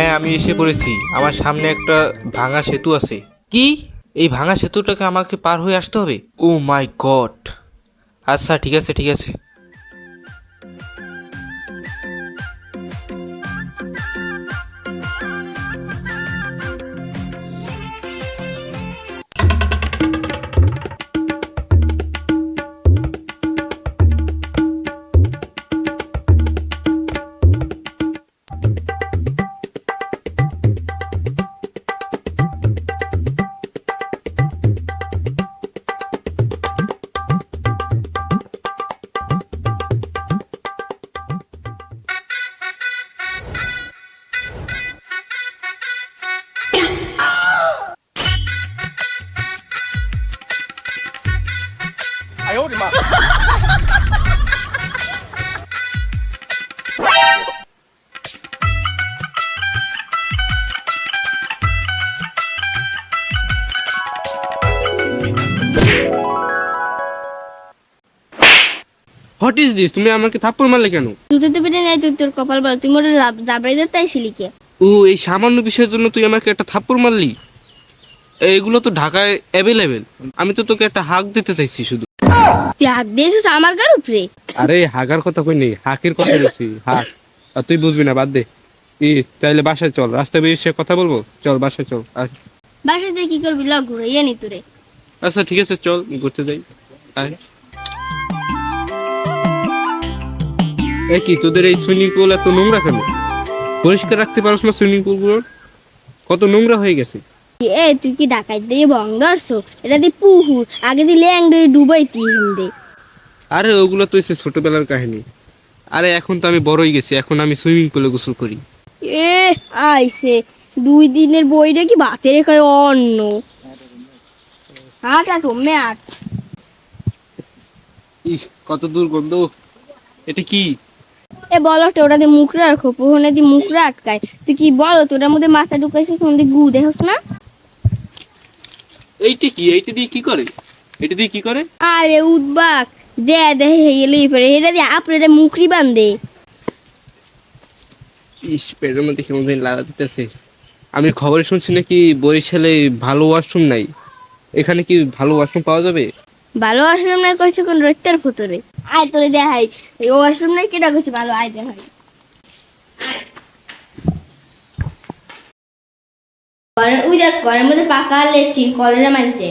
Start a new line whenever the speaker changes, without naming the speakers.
এসে পড়েছি। আমার সামনে একটা ভাঙা সেতু আছে। কি? এই ভাঙা সেতুটাকে আমাকে পার হয়ে আসতে হবে? ও মাই গড আচ্ছা ঠিক আছে ঠিক আছে।
হোয়াট ইজ দিস তুমি আমাকে থাপ্পড় মারলে কেন?
জুতাতে পেরে নাই তুই তোর কপাল বল তুই মোটে তাই সিলিকে
ও এই সামান্য বিষয়ের জন্য তুই আমাকে একটা থাপ্পড় মারলি? এইগুলো তো ঢাকায় অ্যাভেলেবেল আমি তো তোকে একটা হাক দিতে চাইছি শুধু।
তুই দিয়েছিস আমার উপরে?
আরে হাগার কথা হাকের কথা বলছি। হাক। আর তুই বুঝবি না বাদ দে। ই তাইলে বাসায় চল। রাস্তায় বেরিয়ে সে কথা বলব? চল বাসায় চল। আয়।
বাসাতে কি করবি? লগ ঘুরাইয়া নি তোরে।
আচ্ছা ঠিক আছে চল ঘুরতে যাই। আয়। এ কি তোদের এই সুইমিং পুল এত নোংরা কেন? পরিষ্কার রাখতে পারছ না সুইমিং পুলগুলো কত নোংরা হয়ে গেছে।
এ তুই কি ডাকাত দিয়ে বঙ্গারছ এটা পুহুর আগে ল্যাং দিয়ে তুই হিন্দে
আরে ওগুলো তো এসে ছোটবেলার কাহিনী। আরে এখন তো আমি বড় হয়ে গেছি। এখন আমি সুইমিং পুলে গোসল করি।
এ আইসে। দুই দিনের বইটা কি বাতে অন্য আট
ইস কত দুর্গন্ধ এটা কি?
এ বলো তো ওটা দিয়ে মুখ রাখো পোহনে দিয়ে মুখ আটকায় তুই কি বলো তো ওটার মধ্যে মাথা ঢুকাইছিস কোন দিয়ে গু দেখোস না?
এইটা কি? এইটা দিয়ে কি করে? এটা দিয়ে কি করে?
আরে উদ্বাক যে দেখে হেলে পরে এটা দিয়ে আপরে মুখরি বান্ধে
ইস পেটের মধ্যে কেমন জানি লাগা দিতেছে। আমি খবরে শুনছি নাকি বরিশালে ভালো ওয়াশরুম নাই? এখানে কি ভালো ওয়াশরুম পাওয়া যাবে?
ভালো আশ্রম নাই কইছে কোন রত্যার ভুতরে। আয় তোরে দেখাই। এই আশ্রম নাই কেটা কইছে? ভালো আয় দেখাই ঘরের ওই দেখ ঘরের মধ্যে পাকা লেচি কলেরা মারিতে।